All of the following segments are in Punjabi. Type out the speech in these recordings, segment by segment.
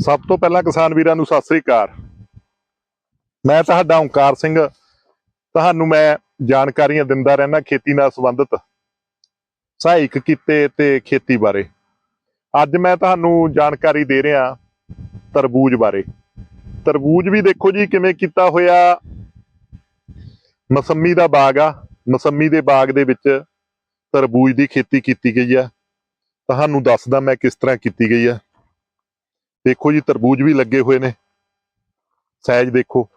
ਸਭ ਤੋਂ ਪਹਿਲਾਂ ਕਿਸਾਨ ਵੀਰਾਂ ਨੂੰ ਸਤਿ ਸ੍ਰੀ ਅਕਾਲ। ਮੈਂ ਤੁਹਾਡਾ ਓਂਕਾਰ ਸਿੰਘ। ਤੁਹਾਨੂੰ ਮੈਂ ਜਾਣਕਾਰੀਆਂ ਦਿੰਦਾ ਰਹਿਣਾ ਖੇਤੀ ਨਾਲ ਸੰਬੰਧਿਤ, ਸਹਾਇਕ ਕੀਤੇ ਤੇ ਖੇਤੀ ਬਾਰੇ। ਅੱਜ ਮੈਂ ਤੁਹਾਨੂੰ ਜਾਣਕਾਰੀ ਦੇ ਰਿਹਾ ਤਰਬੂਜ ਬਾਰੇ। ਤਰਬੂਜ ਵੀ ਦੇਖੋ ਜੀ ਕਿਵੇਂ ਕੀਤਾ ਹੋਇਆ। ਮਸੰਮੀ ਦਾ ਬਾਗ ਆ। ਮਸੰਮੀ ਦੇ ਬਾਗ ਦੇ ਵਿੱਚ ਤਰਬੂਜ ਦੀ ਖੇਤੀ ਕੀਤੀ ਗਈ ਆ। ਤੁਹਾਨੂੰ ਦੱਸਦਾ ਮੈਂ ਕਿਸ ਤਰ੍ਹਾਂ ਕੀਤੀ ਗਈ ਆ। ਦੇਖੋ ਜੀ, ਤਰਬੂਜ ਵੀ ਲੱਗੇ ਹੋਏ ਨੇ। ਸਾਈਜ਼ ਦੇਖੋ।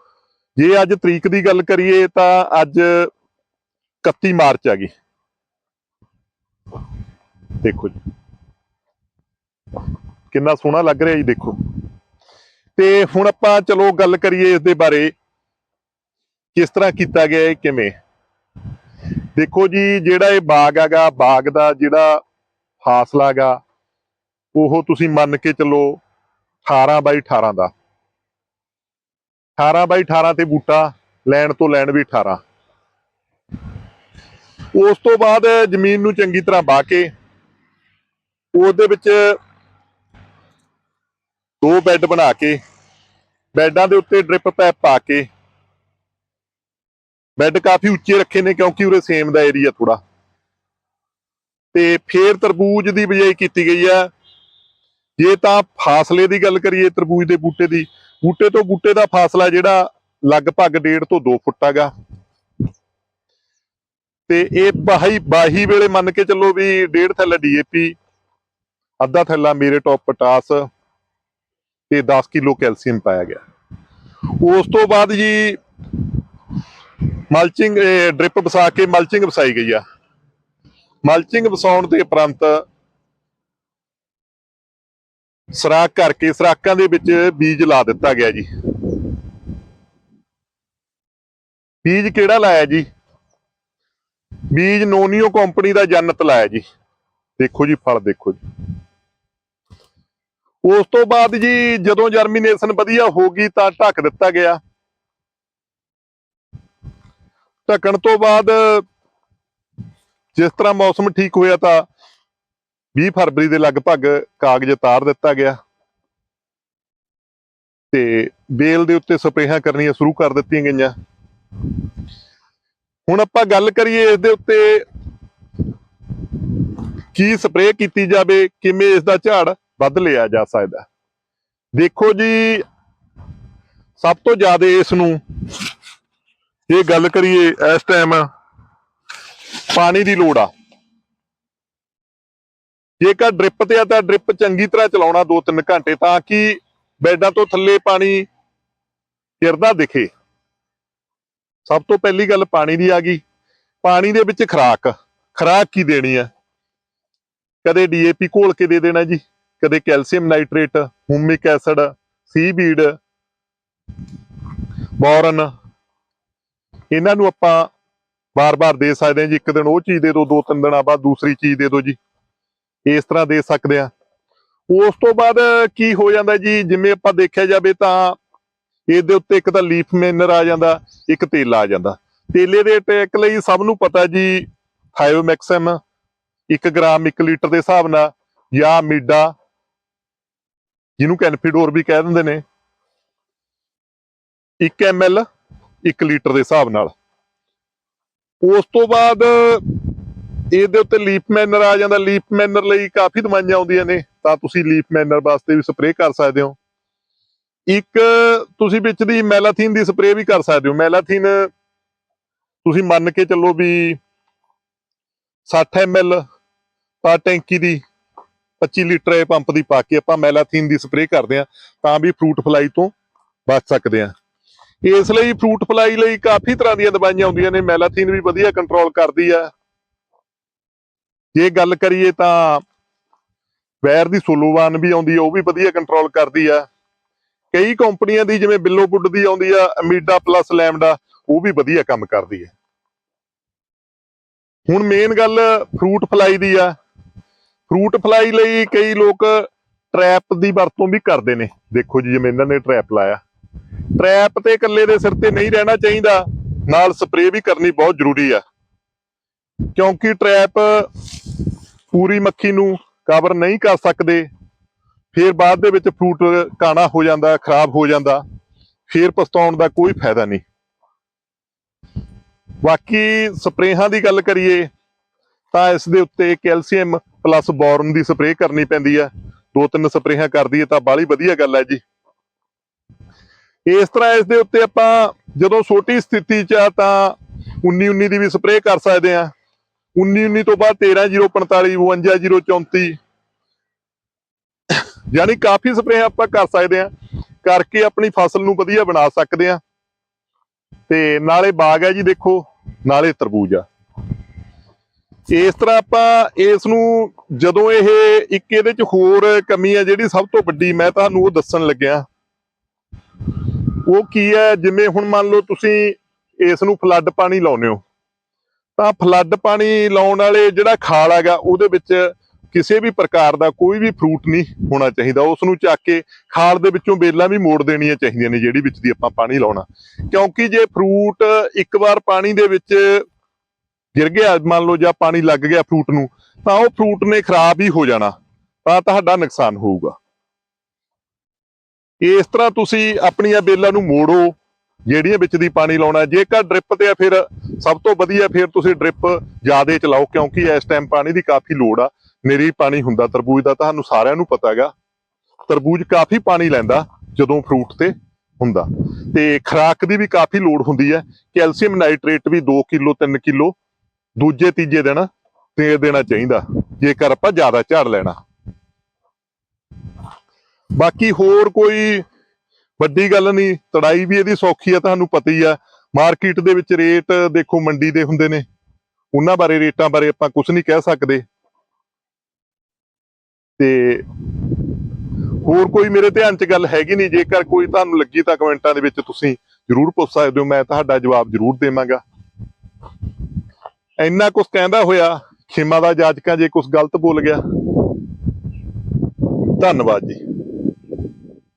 ਜੇ ਅੱਜ ਤਰੀਕ ਦੀ ਗੱਲ ਕਰੀਏ ਤਾਂ ਅੱਜ 31 ਮਾਰਚ ਆ ਗਈ। ਦੇਖੋ ਜੀ। ਕਿੰਨਾ ਸੋਹਣਾ ਲੱਗ ਰਿਹਾ ਜੀ, ਦੇਖੋ। ਤੇ ਹੁਣ ਆਪਾਂ ਚਲੋ ਗੱਲ ਕਰੀਏ ਇਸ ਦੇ ਬਾਰੇ। ਕਿਸ ਤਰ੍ਹਾਂ ਕੀਤਾ ਗਿਆ ਹੈ ਕਿਵੇਂ? ਦੇਖੋ ਜੀ, ਜਿਹੜਾ ਇਹ ਬਾਗ ਹੈਗਾ, ਬਾਗ ਦਾ ਜਿਹੜਾ ਫਾਸਲਾ ਹੈਗਾ, ਉਹ ਤੁਸੀਂ ਮੰਨ ਕੇ ਚੱਲੋ 18 ਬਾਈ 18 ਦਾ। 18 ਬਾਈ 18 ਤੇ ਬੂਟਾ ਲੈਣ ਤੋਂ ਲੈਣ ਵੀ 18 ਉਸ ਤੋਂ ਬਾਅਦ ਜ਼ਮੀਨ ਨੂੰ ਚੰਗੀ ਤਰ੍ਹਾਂ ਬਾ ਕੇ ਉਹਦੇ ਵਿੱਚ ਦੋ ਬੈੱਡ ਬਣਾ ਕੇ, ਬੈੱਡਾਂ ਦੇ ਉੱਤੇ ਡ੍ਰਿਪ ਪੈਪ ਪਾ ਕੇ, ਬੈੱਡ ਕਾਫੀ ਉੱਚੇ ਰੱਖੇ ਨੇ ਕਿਉਂਕਿ ਉਰੇ ਸੇਮ ਦਾ ਏਰੀਆ ਥੋੜਾ ਤੇ ਫੇਰ ਤਰਬੂਜ ਦੀ ਬਿਜਾਈ ਕੀਤੀ ਗਈ ਆ ਜੇ ਤਾਂ ਫਾਸਲੇ ਦੀ ਗੱਲ ਕਰੀਏ ਤਰਬੂਜ ਦੇ ਬੂਟੇ ਦੀ, ਬੂਟੇ ਤੋਂ ਬੂਟੇ ਦਾ ਫਾਸਲਾ ਜਿਹੜਾ ਲਗਭਗ 1.5 ਤੋਂ 2 ਫੁੱਟ ਹੈਗਾ। ਤੇ ਇਹ ਬਾਹੀ ਬਾਹੀ ਵੇਲੇ ਮੰਨ ਕੇ ਚੱਲੋ ਵੀ 1.5 ਥੈਲਾ ਡੀਏਪੀ ਅੱਧਾ ਥੈਲਾ ਮੇਰੇ ਟੌਪ ਪਟਾਸ ਤੇ 10 ਕਿਲੋ ਕੈਲਸ਼ੀਅਮ ਪਾਇਆ ਗਿਆ। ਉਸ ਤੋਂ ਬਾਅਦ ਜੀ ਮਲਚਿੰਗ ਡ੍ਰਿਪ ਵਸਾ ਕੇ ਮਲਚਿੰਗ ਵਸਾਈ ਗਈ ਆ। ਮਲਚਿੰਗ ਵਸਾਉਣ ਦੇ ਉਪਰੰਤ ਸਰਾਖ ਕਰਕੇ, ਸਰਾਖਾਂ ਦੇ ਵਿੱਚ ਬੀਜ ਲਾ ਦਿੱਤਾ ਗਿਆ ਜੀ। ਬੀਜ ਕਿਹੜਾ ਲਾਇਆ ਜੀ? ਬੀਜ ਨੋਨੀਓ ਕੰਪਨੀ ਦਾ ਜੰਨਤ ਲਾਇਆ ਜੀ। ਦੇਖੋ ਜੀ, ਫਲ ਦੇਖੋ ਜੀ। ਉਸ ਤੋਂ ਬਾਅਦ ਜੀ, ਜਦੋਂ ਜਰਮੀਨੇਸ਼ਨ ਵਧੀਆ ਹੋ ਗਈ ਤਾਂ ਢੱਕ ਦਿੱਤਾ ਗਿਆ। ਢੱਕਣ ਤੋਂ ਬਾਅਦ ਜਿਸ ਤਰ੍ਹਾਂ ਮੌਸਮ ਠੀਕ ਹੋਇਆ ਤਾਂ 20 ਫਰਵਰੀ ਦੇ ਲਗਭਗ ਕਾਗਜ਼ ਉਤਾਰ ਦਿੱਤਾ ਗਿਆ। ਤੇ ਬੇਲ ਦੇ ਉੱਤੇ ਸਪਰੇਹਾਂ ਕਰਨੀਆਂ ਸ਼ੁਰੂ ਕਰ ਦਿੱਤੀਆਂ ਗਈਆਂ। ਹੁਣ ਆਪਾਂ ਗੱਲ ਕਰੀਏ ਇਸ ਦੇ ਉੱਤੇ ਕੀ ਸਪਰੇਅ ਕੀਤੀ ਜਾਵੇ, ਕਿਵੇਂ ਇਸ ਦਾ ਝਾੜ ਵੱਧ ਲਿਆ ਜਾ ਸਕਦਾ। ਦੇਖੋ ਜੀ, ਸਭ ਤੋਂ ਜ਼ਿਆਦਾ ਇਸ ਨੂੰ ਇਹ ਗੱਲ ਕਰੀਏ ਇਸ ਟਾਈਮ ਪਾਣੀ ਦੀ ਲੋੜ ਆ। ਜੇਕਰ ਡ੍ਰਿਪ ਤੇ ਆ ਤਾਂ ਡ੍ਰਿਪ ਚੰਗੀ ਤਰ੍ਹਾਂ ਚਲਾਉਣਾ 2-3 ਘੰਟੇ ਤਾਂ ਕਿ ਬੈਡਾਂ ਤੋਂ ਥੱਲੇ ਪਾਣੀ ਗਿਰਦਾ ਦਿਖੇ। ਸਭ ਤੋਂ ਪਹਿਲੀ ਗੱਲ ਪਾਣੀ ਦੀ ਆ ਗਈ। ਪਾਣੀ ਦੇ ਵਿੱਚ ਖਰਾਕ। ਖਰਾਕ ਕੀ ਦੇਣੀ ਆ? ਕਦੇ ਡੀਏਪੀ ਘੋਲ ਕੇ ਦੇ ਦੇਣਾ ਜੀ, ਕਦੇ calcium nitrate, humic acid, seaweed, boron. ਇਹਨਾਂ ਨੂੰ ਆਪਾਂ ਬਾਰ-ਬਾਰ ਦੇ ਸਕਦੇ ਹਾਂ ਜੀ। ਇੱਕ ਦਿਨ ਉਹ ਚੀਜ਼ ਦੇ ਦਿਓ ਦੋ ਤਿੰਨ ਦਿਨਾਂ ਬਾਅਦ ਦੂਸਰੀ ਚੀਜ਼ ਦੇ ਦਿਓ ਜੀ। ਇਸ ਤਰ੍ਹਾਂ ਦੇ ਸਕਦੇ ਆ। ਉਸ ਤੋਂ ਬਾਅਦ ਕੀ ਹੋ ਜਾਂਦਾ ਜੀ, ਜਿਵੇਂ ਆਪਾਂ ਦੇਖਿਆ ਜਾਵੇ ਤਾਂ ਇਹਦੇ ਉੱਤੇ ਇੱਕ ਤਾਂ ਲੀਫ ਮੈਨਰ ਆ ਜਾਂਦਾ, ਇੱਕ ਤੇਲਾ ਆ ਜਾਂਦਾ। ਤੇਲੇ ਦੇ ਅਟੈਕ ਲਈ ਸਭ ਨੂੰ ਪਤਾ ਜੀ ਥਾਇਓਮੈਕਸਮ 1 ਗ੍ਰਾਮ 1 ਲੀਟਰ ਦੇ ਹਿਸਾਬ ਨਾਲ ਜਾਂ ਮੀਡਾ ਜਿਹਨੂੰ ਕੈਨਫੀਡੋਰ ਵੀ ਕਹਿ ਦਿੰਦੇ ਨੇ 1 ml 1 ਲੀਟਰ ਦੇ ਹਿਸਾਬ ਨਾਲ। ਉਸ ਤੋਂ ਬਾਅਦ ਇਹਦੇ ਉੱਤੇ ਲੀਫ ਮੈਨਰ ਆ ਜਾਂਦਾ, ਲੀਫ ਮੈਨਰ ਲਈ ਕਾਫੀ ਦਵਾਈਆਂ ਆਉਂਦੀਆਂ ਨੇ, ਤਾਂ ਤੁਸੀਂ ਲੀਫ ਮੈਨਰ ਵਾਸਤੇ ਵੀ ਸਪਰੇਅ ਕਰ ਸਕਦੇ ਹੋ। ਇੱਕ, ਤੁਸੀਂ ਵਿੱਚ ਦੀ ਮੈਲਾਥੀਨ ਦੀ ਸਪਰੇਅ ਵੀ ਕਰ ਸਕਦੇ ਹੋ। ਮੈਲਾਥੀਨ ਤੁਸੀਂ ਮੰਨ ਕੇ ਚੱਲੋ ਵੀ 60 ml ਪਰ ਟੈਂਕੀ ਦੀ 25 ਲੀਟਰ ਇਹ ਪੰਪ ਦੀ ਪਾ ਕੇ ਆਪਾਂ ਮੈਲਾਥੀਨ ਦੀ ਸਪਰੇਅ ਕਰਦੇ ਆ ਤਾਂ ਵੀ ਫਰੂਟ ਫਲਾਈ ਤੋਂ ਬਚ ਸਕਦੇ ਆ ਇਸ ਲਈ ਫਰੂਟ ਫਲਾਈ ਲਈ ਕਾਫੀ ਤਰ੍ਹਾਂ ਦੀਆਂ ਦਵਾਈਆਂ ਆਉਂਦੀਆਂ ਨੇ, ਮੈਲਾਥੀਨ ਵੀ ਵਧੀਆ ਕੰਟਰੋਲ ਕਰਦੀ ਆ। ਜੇ ਗੱਲ ਕਰੀਏ ਤਾਂ ਵੈਰ ਦੀ ਸੋਲੋਵਾਨ ਵੀ ਆਉਂਦੀ ਆ, ਉਹ ਵੀ ਵਧੀਆ ਕੰਟਰੋਲ ਕਰਦੀ ਆ। ਕਈ ਕੰਪਨੀਆਂ ਦੀ, ਜਿਵੇਂ ਬਿੱਲੋਵੁੱਡ ਦੀ ਆਉਂਦੀ ਆ, ਅਮੀਡਾ ਪਲੱਸ ਲੈਮਡਾ, ਉਹ ਵੀ ਵਧੀਆ ਕੰਮ ਕਰਦੀ ਆ। ਹੁਣ ਮੇਨ ਗੱਲ ਫਰੂਟ ਫਲਾਈ ਦੀ ਆ। ਫਰੂਟ ਫਲਾਈ ਲਈ ਕਈ ਲੋਕ ਟ੍ਰੈਪ ਦੀ ਵਰਤੋਂ ਵੀ ਕਰਦੇ ਨੇ। ਦੇਖੋ ਜੀ, ਜਿਵੇਂ ਇਹਨਾਂ ਨੇ ਟ੍ਰੈਪ ਲਾਇਆ। ਟ੍ਰੈਪ ਤੇ ਇਕੱਲੇ ਦੇ ਸਿਰ ਤੇ ਨਹੀਂ ਰਹਿਣਾ ਚਾਹੀਦਾ। ਨਾਲ ਸਪਰੇਅ ਵੀ ਕਰਨੀ ਬਹੁਤ ਜ਼ਰੂਰੀ ਆ। ਕਿਉਂਕਿ ਟ੍ਰੈਪ ਪੂਰੀ ਮੱਖੀ ਨੂੰ ਕਵਰ ਨਹੀਂ ਕਰ ਸਕਦੇ, ਫਿਰ ਬਾਅਦ ਦੇ ਵਿੱਚ ਫਰੂਟ ਕਾਣਾ ਹੋ ਜਾਂਦਾ, ਖਰਾਬ ਹੋ ਜਾਂਦਾ, ਫਿਰ ਪਸਤਾਉਣ ਦਾ ਕੋਈ ਫਾਇਦਾ ਨਹੀਂ। ਬਾਕੀ ਸਪਰੇਹਾਂ ਦੀ ਗੱਲ ਕਰੀਏ, ਤਾਂ ਇਸ ਦੇ ਉੱਤੇ ਕੈਲਸ਼ੀਅਮ ਪਲੱਸ ਬੋਰਨ ਦੀ ਸਪਰੇਅ ਕਰਨੀ ਪੈਂਦੀ ਹੈ। ਦੋ ਤਿੰਨ ਸਪਰੇਹਾਂ ਕਰ ਦਈਏ ਤਾਂ ਬਾਹਲੀ ਵਧੀਆ ਗੱਲ ਹੈ ਜੀ। ਇਸ ਤਰ੍ਹਾਂ ਇਸ ਦੇ ਉੱਤੇ ਆਪਾਂ ਜਦੋਂ ਛੋਟੀ ਸਥਿਤੀ 'ਚ ਆ ਤਾਂ 19 19 ਦੀ ਵੀ ਸਪਰੇਅ ਕਰ ਸਕਦੇ ਆ 19 19 ਤੋਂ ਬਾਅਦ 13 045 52 034 ਯਾਨੀ ਕਾਫੀ ਸਪਰੇ ਆਪਾਂ ਕਰ ਸਕਦੇ ਆ ਕਰਕੇ ਆਪਣੀ ਫਸਲ ਨੂੰ ਵਧੀਆ ਬਣਾ ਸਕਦੇ ਆ ਤੇ ਨਾਲੇ ਬਾਗ ਹੈ ਜੀ ਦੇਖੋ, ਨਾਲੇ ਤਰਬੂਜ ਆ। ਇਸ ਤਰ੍ਹਾਂ ਆਪਾਂ ਇਸ ਨੂੰ ਜਦੋਂ ਇਹ ਇੱਕ ਇਹਦੇ ਚ ਹੋਰ ਕਮੀ ਹੈ ਜਿਹੜੀ ਸਭ ਤੋਂ ਵੱਡੀ, ਮੈਂ ਤੁਹਾਨੂੰ ਉਹ ਦੱਸਣ ਲੱਗਿਆ। ਉਹ ਕੀ ਹੈ, ਜਿਵੇਂ ਹੁਣ ਮੰਨ ਲਓ ਤੁਸੀਂ ਇਸ ਨੂੰ ਫਲੱਡ ਪਾਣੀ ਲਾਉਨੇ ਹੋ। ਤਾਂ ਫਲੱਡ ਪਾਣੀ ਲਾਉਣ ਵਾਲੇ ਜਿਹੜਾ ਖਾਲ ਹੈਗਾ, ਉਹਦੇ ਵਿੱਚ ਕਿਸੇ ਵੀ ਪ੍ਰਕਾਰ ਦਾ ਕੋਈ ਵੀ ਫਰੂਟ ਨਹੀਂ ਹੋਣਾ ਚਾਹੀਦਾ। ਉਸ ਨੂੰ ਚੱਕ ਕੇ ਖਾਲ ਦੇ ਵਿੱਚੋਂ ਬੇਲਾਂ ਵੀ ਮੋੜ ਦੇਣੀਆਂ ਚਾਹੀਦੀਆਂ ਨੇ, ਜਿਹੜੀ ਵਿੱਚ ਦੀ ਆਪਾਂ ਪਾਣੀ ਲਾਉਣਾ। ਕਿਉਂਕਿ ਜੇ ਫਰੂਟ ਇੱਕ ਵਾਰ ਪਾਣੀ ਦੇ ਵਿੱਚ ਗਿਰ ਗਿਆ, ਮੰਨ ਲਓ ਜਾਂ ਪਾਣੀ ਲੱਗ ਗਿਆ ਫਰੂਟ ਨੂੰ, ਤਾਂ ਉਹ ਫਰੂਟ ਨੇ ਖਰਾਬ ਹੀ ਹੋ ਜਾਣਾ, ਤਾਂ ਤੁਹਾਡਾ ਨੁਕਸਾਨ ਹੋਊਗਾ। ਇਸ ਤਰ੍ਹਾਂ ਤੁਸੀਂ ਆਪਣੀਆਂ ਬੇਲਾਂ ਨੂੰ ਮੋੜੋ ਜਿਹੜੀਆਂ ਵਿੱਚ ਦੀ ਪਾਣੀ ਲਾਉਣਾ ਜੇਕਰ ਡ੍ਰਿਪ ਤੇ ਆ ਫਿਰ ਸਭ ਤੋਂ ਵਧੀਆ ਫਿਰ ਤੁਸੀਂ ਡ੍ਰਿਪ ਜ਼ਿਆਦੇ ਚਲਾਓ, ਕਿਉਂਕਿ ਇਸ ਟਾਈਮ ਪਾਣੀ ਦੀ ਕਾਫੀ ਲੋੜ ਆ। ਮੇਰੀ ਪਾਣੀ ਹੁੰਦਾ ਤਰਬੂਜ ਦਾ, ਤੁਹਾਨੂੰ ਸਾਰਿਆਂ ਨੂੰ ਪਤਾ ਹੈਗਾ। ਤਰਬੂਜ ਕਾਫੀ ਪਾਣੀ ਲੈਂਦਾ ਜਦੋਂ ਫਰੂਟ ਤੇ ਹੁੰਦਾ। ਤੇ ਖਰਾਕ ਦੀ ਵੀ ਕਾਫੀ ਲੋੜ ਹੁੰਦੀ ਹੈ। ਕੈਲਸ਼ੀਅਮ ਨਾਈਟ੍ਰੇਟ ਵੀ 2 ਕਿਲੋ 3 ਕਿਲੋ, ਦੂਜੇ, ਤੀਜੇ ਦਿਨ ਦੇ ਦੇਣਾ ਚਾਹੀਦਾ, ਜੇਕਰ ਆਪਾਂ ਜ਼ਿਆਦਾ ਝਾੜ ਲੈਣਾ। ਬਾਕੀ ਹੋਰ ਕੋਈ ਵੱਡੀ ਗੱਲ ਨਹੀਂ, ਤੜਾਈ ਵੀ ਇਹਦੀ ਸੌਖੀ ਆ, ਤੁਹਾਨੂੰ ਪਤਾ ਹੀ ਆ। ਮਾਰਕੀਟ ਦੇ ਵਿੱਚ ਰੇਟ ਦੇਖੋ ਮੰਡੀ ਦੇ ਹੁੰਦੇ ਨੇ। ਉਹਨਾਂ ਬਾਰੇ ਰੇਟਾਂ ਬਾਰੇ ਆਪਾਂ ਕੁਝ ਨਹੀਂ ਕਹਿ ਸਕਦੇ। ਤੇ ਹੋਰ ਕੋਈ ਮੇਰੇ ਧਿਆਨ 'ਚ ਗੱਲ ਹੈਗੀ ਨਹੀਂ? ਜੇਕਰ ਕੋਈ ਤੁਹਾਨੂੰ ਲੱਗੀ ਤਾਂ ਕਮੈਂਟਾਂ ਦੇ ਵਿੱਚ ਤੁਸੀਂ ਜਰੂਰ ਪੁੱਛ ਸਕਦੇ ਹੋ, ਮੈਂ ਤੁਹਾਡਾ ਜਵਾਬ ਜਰੂਰ ਦੇਵਾਂਗਾ। ਇੰਨਾ ਕੁਝ ਕਹਿੰਦਾ ਹੋਇਆ, ਖਿਮਾ ਦਾ ਜਾਜਕਾਂ ਜੇ ਕੁਝ ਗਲਤ ਬੋਲ ਗਿਆ। ਧੰਨਵਾਦ ਜੀ।